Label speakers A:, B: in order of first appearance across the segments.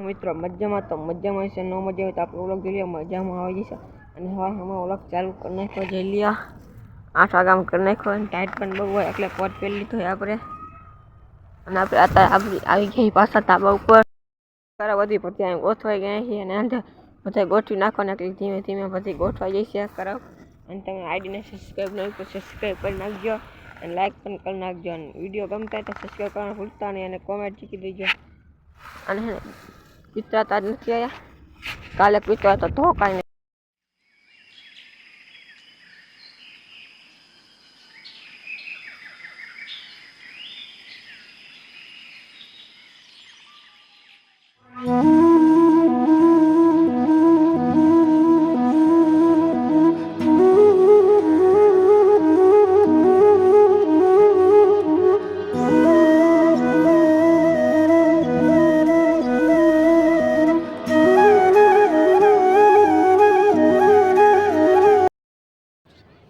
A: મિત્રો મજામાં તો મજામાં છે ન મજા હોય તો આપણે ઓળખ જોઈ લઈએ મજામાં આવી જશે અને હવે અમે ઓળખ ચાલુ કરી નાખ્યો જોઈ લઈએ આઠ વાગ્યામાં કરી નાખ્યો અને ટાઈટ પણ બહુ હોય એટલે કોટ પહેરી લીધો હોય આપણે અને આપણે અત્યારે આપણી આવી ગઈ પાછા તાબા ઉપર કરા બધી પછી અહીં ગોઠવાઈ ગયા છીએ અને અંદર બધા ગોઠવી નાખવાના એટલે ધીમે ધીમે બધી ગોઠવાઈ જશે કરાવ અને તમે આઈડીને સબસ્ક્રાઈબ નહીં તો સબસ્ક્રાઈબ કરી નાખજો અને લાઈક પણ કરી નાખજો અને વિડીયો ગમતા હોય તો સબસ્ક્રાઈબ કરવાનું ભૂલતા નહીં અને કોમેન્ટ ચીકી દેજો અને તાજ નથી આવ્યા કાલે કૂતરા તો તો કાંઈ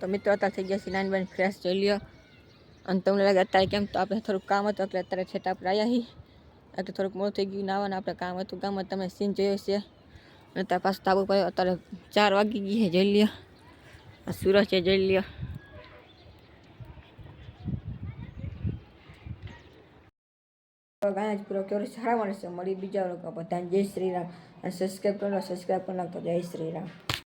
A: તો મિત્રો, અત્યારે થઈ ગયા છે નાની બેન ફ્રેશ જોઈ લ્યો. અને તમને લાગે અત્યારે કેમ તો આપણે થોડુંક કામ હતું એટલે અત્યારે છેટા આપણે આવ્યા છીએ એટલે થોડુંક મોડું થઈ ગયું, નાવાનું આપણે કામ હતું. ગામમાં તમે સીન જોયો છે અને ત્યાં પાછું તાબુ પડ્યો અત્યારે ચાર વાગી ગઈ છે, જોઈ લ્યો. આ સુરજ છે, જોઈ લ્યો. ગાય જ પૂરો કેવો સારા મળશે મળી બીજા લોકો બધાને જય શ્રી રામ. અને સબસ્ક્રાઈબ કરો સબસ્ક્રાઈબ કરી નાખતો જય શ્રી રામ.